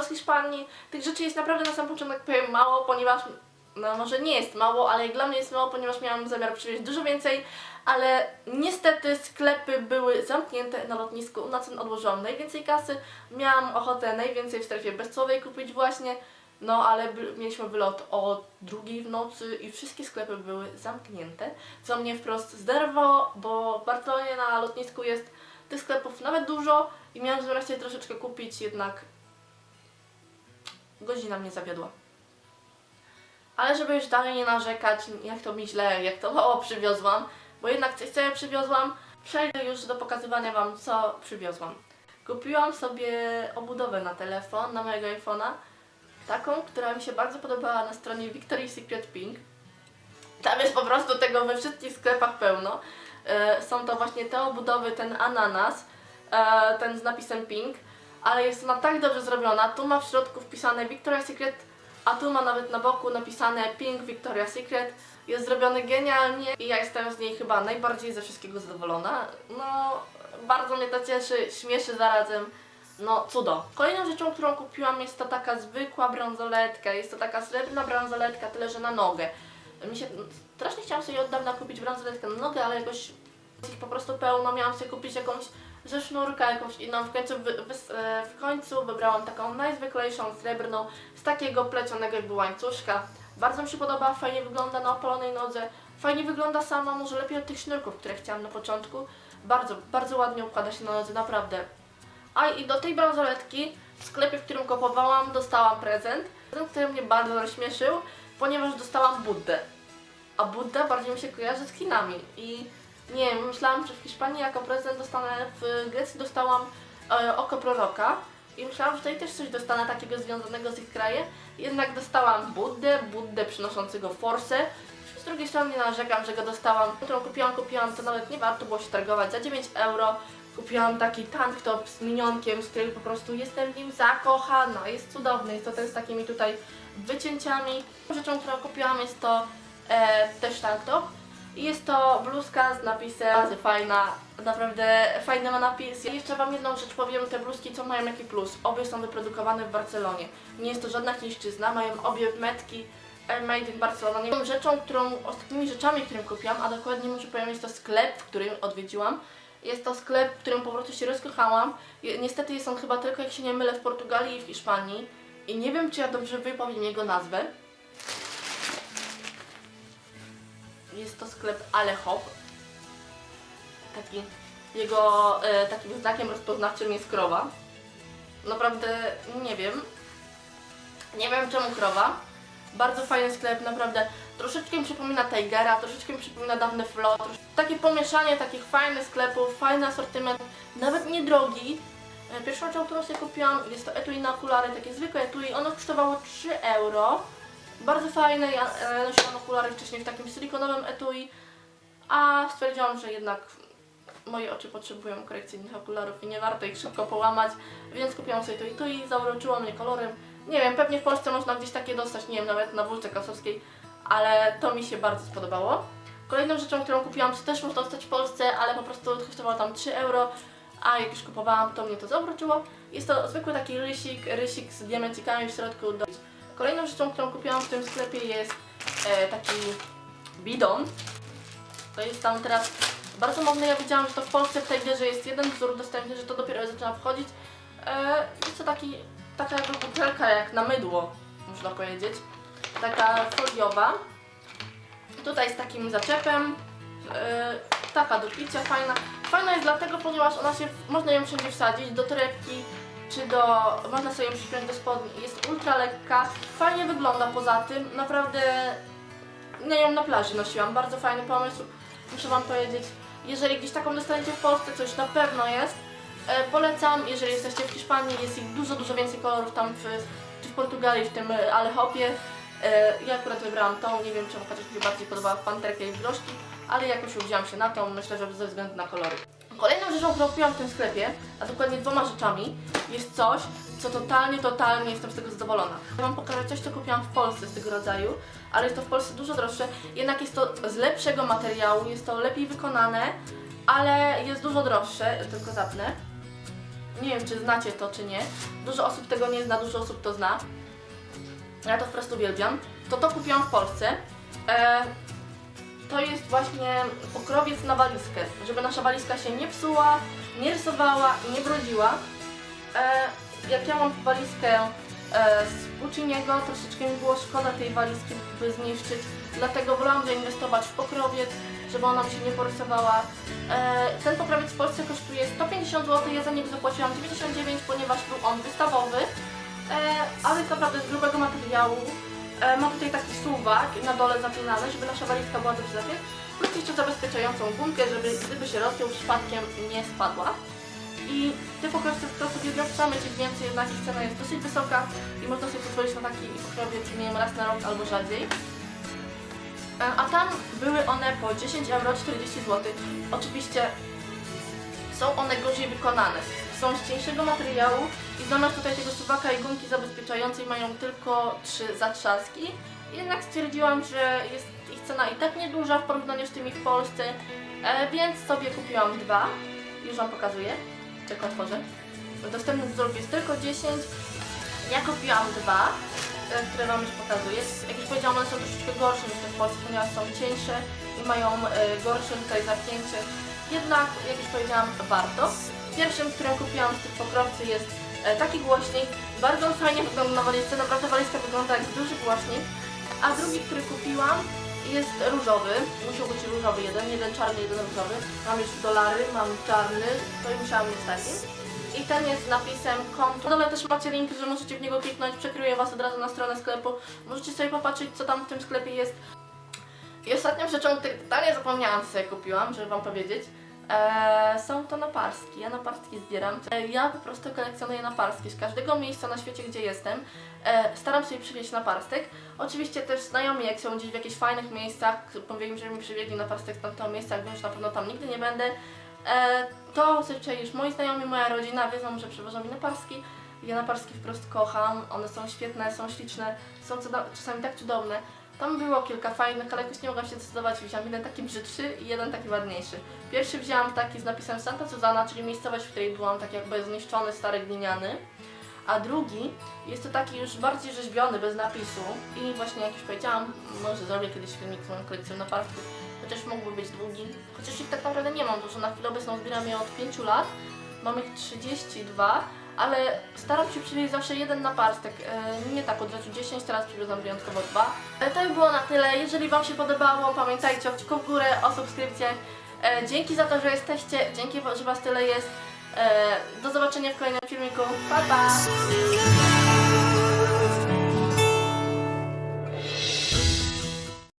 z Hiszpanii. Tych rzeczy jest naprawdę na sam początek powiem mało, ponieważ no może nie jest mało, ale jak dla mnie jest mało, ponieważ miałam zamiar przywieźć dużo więcej, ale niestety sklepy były zamknięte na lotnisku, na co odłożyłam najwięcej kasy, miałam ochotę najwięcej w strefie bezcelowej kupić właśnie, no ale mieliśmy wylot o drugiej w nocy i wszystkie sklepy były zamknięte, co mnie wprost zdenerwowało, bo w Barcelonie na lotnisku jest tych sklepów nawet dużo i miałam zamiar sobie troszeczkę kupić, jednak godzina mnie zawiodła. Ale żeby już dalej nie narzekać, jak to mi źle, jak to mało przywiozłam, bo jednak coś co ja przywiozłam, przejdę już do pokazywania Wam, co przywiozłam. Kupiłam sobie obudowę na telefon, na mojego iPhone'a, taką, która mi się bardzo podobała na stronie Victoria's Secret Pink. Tam jest po prostu tego we wszystkich sklepach pełno. E, Są to właśnie te obudowy, ten ananas, e, ten z napisem pink, ale jest ona tak dobrze zrobiona. Tu ma w środku wpisane Victoria's Secret, a tu ma nawet na boku napisane Pink Victoria's Secret. Jest zrobiony genialnie i ja jestem z niej chyba najbardziej ze wszystkiego zadowolona. No, bardzo mnie to cieszy, śmieszy zarazem. No, cudo. Kolejną rzeczą, którą kupiłam jest to taka zwykła bransoletka. Jest to taka srebrna bransoletka, tyle że na nogę. Mi się strasznie chciałam sobie od dawna kupić bransoletkę na nogę, ale jakoś ich po prostu pełno. Miałam sobie kupić jakąś ze sznurka, jakąś inną. W końcu, e, w końcu wybrałam taką najzwyklejszą, srebrną, z takiego plecionego jakby łańcuszka. Bardzo mi się podoba, fajnie wygląda na opalonej nodze. Fajnie wygląda sama, może lepiej od tych sznurków, które chciałam na początku. Bardzo, bardzo ładnie układa się na nodze, naprawdę. A i do tej bransoletki w sklepie, w którym kupowałam, dostałam prezent. Prezent, który mnie bardzo rozśmieszył, ponieważ dostałam Buddę. A Budda bardziej mi się kojarzy z Chinami. I nie wiem, myślałam, że w Hiszpanii jako prezent dostanę, w Grecji dostałam e, oko proroka. I myślałam, że tutaj też coś dostanę takiego związanego z ich krajem. Jednak dostałam Buddę, Buddę przynoszącego forsę. Z drugiej strony nie narzekam, że go dostałam. Którą kupiłam, kupiłam, to nawet nie warto było się targować za 9 euro. Kupiłam taki tank top z minionkiem, z którego po prostu jestem w nim zakochana. Jest cudowny, jest to ten z takimi tutaj wycięciami. Rzeczą, którą kupiłam jest to e, też tank top. Jest to bluzka z napisem bardzo fajna, naprawdę fajny ma napis. I jeszcze Wam jedną rzecz powiem, te bluzki co mają jaki plus? Obie są wyprodukowane w Barcelonie. Nie jest to żadna chińszczyzna, mają obie metki e, made in Barcelona. Wiem, rzeczą, którą, ostatnimi rzeczami, które kupiłam, a dokładnie muszę powiem, jest to sklep, w którym odwiedziłam. Jest to sklep, w którym po prostu się rozkochałam. Niestety jest on chyba tylko, jak się nie mylę, w Portugalii i w Hiszpanii. I nie wiem, czy ja dobrze wypowiem jego nazwę. Jest to sklep Alehop. Taki, jego e, takim znakiem rozpoznawczym jest krowa. Naprawdę nie wiem. Nie wiem czemu krowa. Bardzo fajny sklep, naprawdę. Troszeczkę mi przypomina Tigera, troszeczkę mi przypomina dawny Flo. Takie pomieszanie takich fajnych sklepów, fajny asortyment, nawet niedrogi. E, Pierwszą rzeczą, którą sobie kupiłam, jest to etui na okulary, takie zwykłe etui. Ono kosztowało 3 euro. Bardzo fajne, ja e, nosiłam okulary wcześniej w takim silikonowym etui, a stwierdziłam, że jednak moje oczy potrzebują korekcyjnych okularów i nie warto ich szybko połamać, więc kupiłam sobie to i to i zauroczyło mnie kolorem. Nie wiem, pewnie w Polsce można gdzieś takie dostać, nie wiem, nawet na wólce kasowskiej, ale to mi się bardzo spodobało. Kolejną rzeczą, którą kupiłam, co też można dostać w Polsce, ale po prostu kosztowało tam 3 euro, a jak już kupowałam, to mnie to zauroczyło. Jest to zwykły taki rysik, rysik z diamencikami w środku. Do... Kolejną rzeczą, którą kupiłam w tym sklepie jest e, taki bidon. To jest tam teraz bardzo modne. Ja widziałam, że to w Polsce w tej wierze jest jeden wzór dostępny, że to dopiero zaczyna wchodzić. E, jest to taki, taka jakby butelka jak na mydło, można powiedzieć. Taka foliowa. Tutaj z takim zaczepem. E, taka do picia, fajna. Fajna jest dlatego, ponieważ ona się, można ją wszędzie wsadzić, do torebki, czy do, można sobie przypiąć do spodni. Jest ultra lekka, fajnie wygląda poza tym, naprawdę ja ją na plaży nosiłam, bardzo fajny pomysł, muszę Wam powiedzieć. Jeżeli gdzieś taką dostaniecie w Polsce, coś na pewno jest, e, polecam, jeżeli jesteście w Hiszpanii, jest ich dużo, dużo więcej kolorów tam w, czy w Portugalii, w tym e, Alehopie. E, ja akurat wybrałam tą, nie wiem czemu, chociaż mi się bardziej podobała panterkę i groszki, ale jakoś uwzięłam się na tą, myślę, że ze względu na kolory. Kolejną rzeczą, którą kupiłam w tym sklepie, a dokładnie dwoma rzeczami, jest coś, co totalnie, totalnie jestem z tego zadowolona. Ja Wam pokażę coś, co kupiłam w Polsce z tego rodzaju, ale jest to w Polsce dużo droższe, jednak jest to z lepszego materiału, jest to lepiej wykonane, ale jest dużo droższe, tylko zapnę. Nie wiem, czy znacie to, czy nie. Dużo osób tego nie zna, dużo osób to zna. Ja to po prostu uwielbiam. To to kupiłam w Polsce. E, to jest właśnie pokrowiec na walizkę, żeby nasza walizka się nie psuła, nie rysowała nie brudziła. E, jak ja mam walizkę e, z Pucciniego, troszeczkę mi było szkoda tej walizki, by zniszczyć, dlatego wolałam zainwestować w pokrowiec, żeby ona mi się nie porysowała. E, ten pokrowiec w Polsce kosztuje 150 zł, ja za niego zapłaciłam 99, ponieważ był on wystawowy, e, ale jest naprawdę z grubego materiału. E, ma tutaj taki suwak na dole zapinany, żeby nasza walizka była dobrze zapięta, plus jeszcze zabezpieczającą gumkę, żeby gdyby się rozpiął przypadkiem nie spadła. I te pokrowce po prostu mieć ich więcej, jednak ich cena jest dosyć wysoka i można sobie pozwolić na taki pokrowiec, nie wiem, raz na rok albo rzadziej. E, A tam były one po 10 euro 40 zł. Oczywiście są one gorzej wykonane. Są z cieńszego materiału i zamiast tutaj tego suwaka i gumki zabezpieczającej mają tylko trzy zatrzaski. Jednak stwierdziłam, że jest ich cena i tak nieduża w porównaniu z tymi w Polsce, e, więc sobie kupiłam dwa. Już Wam pokazuję, tylko otworzę. Dostępnych wzorów jest tylko 10. Ja kupiłam dwa, e, które Wam już pokazuję. Jak już powiedziałam, one są troszeczkę gorsze niż te w Polsce, ponieważ są cieńsze i mają e, gorsze tutaj zapięcie. Jednak, jak już powiedziałam, warto. Pierwszym, którym kupiłam z tych pokrowcy jest e, taki głośnik. Bardzo fajnie wygląda na walizce, naprawdę walizka wygląda jak duży głośnik. A drugi, który kupiłam jest różowy. Musiał być różowy jeden, jeden czarny, jeden różowy. Mam już dolary, mam czarny, to i musiałam mieć taki. I ten jest z napisem konto. Dole też macie link, że możecie w niego kliknąć, przekieruję Was od razu na stronę sklepu. Możecie sobie popatrzeć, co tam w tym sklepie jest. I ostatnią rzeczą, totalnie zapomniałam, co sobie kupiłam, żeby Wam powiedzieć, e, są to naparstki. Ja naparstki zbieram. E, ja po prostu kolekcjonuję naparstki. Z każdego miejsca na świecie, gdzie jestem, e, staram się przywieźć naparstek. Oczywiście też znajomi, jak są gdzieś w jakichś fajnych miejscach, powiem że mi przywiedli naparstek z tamtego miejsca, jak wiem, na pewno tam nigdy nie będę, to zazwyczaj już moi znajomi, moja rodzina wiedzą, że przywożą mi naparski. Ja naparski wprost kocham, one są świetne, są śliczne, są czasami tak cudowne. Tam było kilka fajnych, ale jakoś nie mogłam się zdecydować. Wziąłam jeden taki brzydszy i jeden taki ładniejszy. Pierwszy wzięłam taki z napisem Santa Susana, czyli miejscowość, w której byłam tak jakby zniszczony, stary gliniany. A drugi jest to taki już bardziej rzeźbiony, bez napisu. I właśnie jak już powiedziałam, może zrobię kiedyś filmik z moją kolekcją naparstków, chociaż mógłby być długi. Chociaż ich tak naprawdę nie mam dużo, na chwilę obecną zbieram je od 5 lat. Mam ich 32, ale staram się przywieźć zawsze jeden naparstek. E, nie tak od razu 10, teraz przywiozłam wyjątkowo dwa. E, to by było na tyle. Jeżeli Wam się podobało, pamiętajcie o kciuku w górę, o subskrypcjach. E, dzięki za to, że jesteście, dzięki, że Was tyle jest. Do zobaczenia w kolejnym filmiku. Pa, pa!